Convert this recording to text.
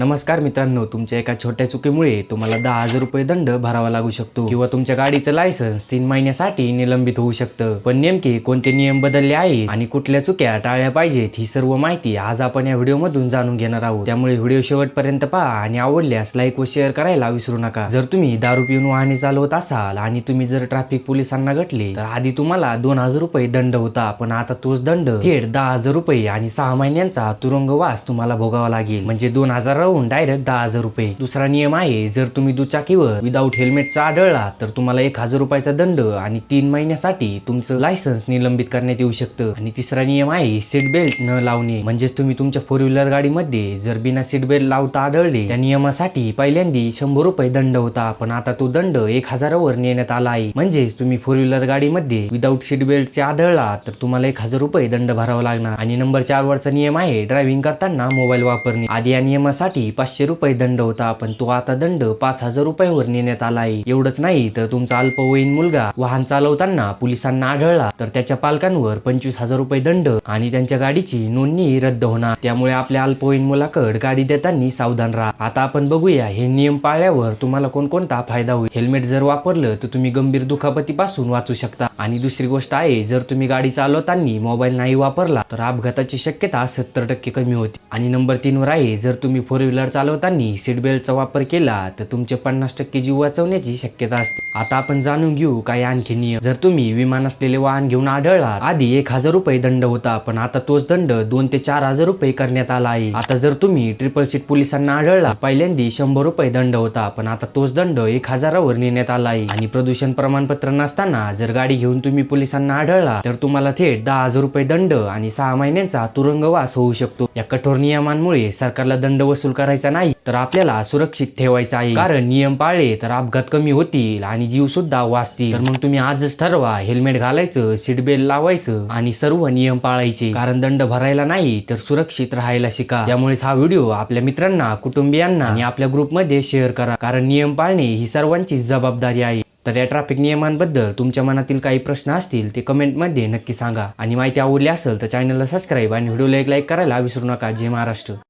नमस्कार मित्रांनो तुमच्या एका छोट्या चुकीमुळे तुम्हाला दहा हजार रुपये दंड भरावा लागू शकतो. किंवा तुमच्या गाडीचं लायसन्स तीन महिन्यासाठी निलंबित होऊ शकतं. पण नेमके कोणते नियम बदलले आहे आणि कुठल्या चुक्या टाळल्या पाहिजेत ही सर्व माहिती आज आपण या व्हिडिओ मधून जाणून घेणार आहोत. त्यामुळे व्हिडिओ शेवटपर्यंत पहा आणि आवडल्यास लाईक व शेअर करायला विसरू नका. जर तुम्ही दारू पिऊन वाहने चालवत असाल आणि तुम्ही जर ट्रॅफिक पोलिसांना घटले तर आधी तुम्हाला दोन हजार रुपये दंड होता. पण आता तोच दंड थेट दहा हजार रुपये आणि सहा महिन्यांचा तुरुंगवास तुम्हाला भोगावा लागेल. म्हणजे दोन हजार राहून डायरेक्ट दहा हजार रुपये. दुसरा नियम आहे जर तुम्ही दुचाकीवर विदाऊट हेल्मेटचा आढळला तर तुम्हाला एक हजार रुपयाचा दंड आणि तीन महिन्यासाठी तुमचं लायसन्स निलंबित करण्यात येऊ शकतं. आणि तिसरा नियम आहे सीट बेल्ट न लावणे. म्हणजेच तुम्ही तुमच्या फोर व्हीलर गाडीमध्ये जर बिना सीट बेल्ट लावता आढळले त्या नियमासाठी पहिल्यांदी शंभर रुपये दंड होता. पण आता तो दंड एक हजारावर नेण्यात आला आहे. म्हणजेच तुम्ही फोर व्हीलर गाडीमध्ये विदाऊट सीट बेल्टचे आढळला तर तुम्हाला एक हजार रुपये दंड भरावा लागणार. आणि नंबर चार वरचा नियम आहे ड्रायव्हिंग करताना मोबाईल वापरणे. आधी या नियमासाठी पाचशे रुपये दंड होता पण तो आता दंड पाच हजार रुपयावर नेण्यात आला आहे एवढंच नाही तर तुमचा अल्पवयीन मुलगा वाहन चालवताना पोलिसांना आढळला तर त्याच्या पालकांवर पंचवीस हजार रुपये दंड आणि त्यांच्या गाडीची नोंदणी रद्द होणार. त्यामुळे आपल्या अल्पवयीन मुलाकड गाडी देताना सावधान राहा. आता आपण बघूया हे नियम पाळल्यावर तुम्हाला कोणकोणता फायदा होईल? हेल्मेट जर वापरलं तर तुम्ही गंभीर दुखापतीपासून वाचू शकता. आणि दुसरी गोष्ट आहे जर तुम्ही गाडी चालवताना मोबाईल नाही वापरला तर अपघाताची शक्यता सत्तर टक्के कमी होते. आणि नंबर तीन वर आहे जर तुम्ही फोर व्हीलर चालवताना सीट बेल्टचा वापर केला तर तुमचे पन्नास टक्के जीव वाचवण्याची शक्यता असते. आता आपण जाणून घेऊ काय आणखी नियम. जर तुम्ही विमान असलेले वाहन घेऊन आढळला आधी एक हजार रुपये दंड होता पण आता तोच दंड दोन ते चार हजार रुपये करण्यात आला आहे. आता जर तुम्ही ट्रिपल सीट पोलिसांना आढळला पहिल्यांदा शंभर रुपये दंड होता पण आता तोच दंड एक हजारावर नेण्यात आला आहे. आणि प्रदूषण प्रमाणपत्र नसताना जर गाडी घेऊन घेऊन तुम्ही पोलिसांना आढळला तर तुम्हाला थेट दहा हजार रुपये दंड आणि सहा महिन्यांचा तुरुंगवास होऊ शकतो. या कठोर नियमांमुळे सरकारला दंड वसूल करायचा नाही तर आपल्याला सुरक्षित ठेवायचा आहे. कारण नियम पाळले तर अपघात कमी होतील आणि जीव सुद्धा वाचतील. तर मग तुम्ही आजच ठरवा हेल्मेट घालायचं सीट बेल्ट लावायचं आणि सर्व नियम पाळायचे. कारण दंड भरायला नाही तर सुरक्षित राहायला शिका. त्यामुळेच हा व्हिडिओ आपल्या मित्रांना कुटुंबियांना आणि आपल्या ग्रुपमध्ये शेअर करा. कारण नियम पाळणे ही सर्वांची जबाबदारी आहे. तर या ट्रॅफिक नियमांबद्दल तुमच्या मनातील काही प्रश्न असतील ते कमेंटमध्ये नक्की सांगा. आणि माहिती आवडली असेल तर चॅनलला सबस्क्राईब आणि व्हिडिओला एक लाईक करायला विसरू नका. जय महाराष्ट्र.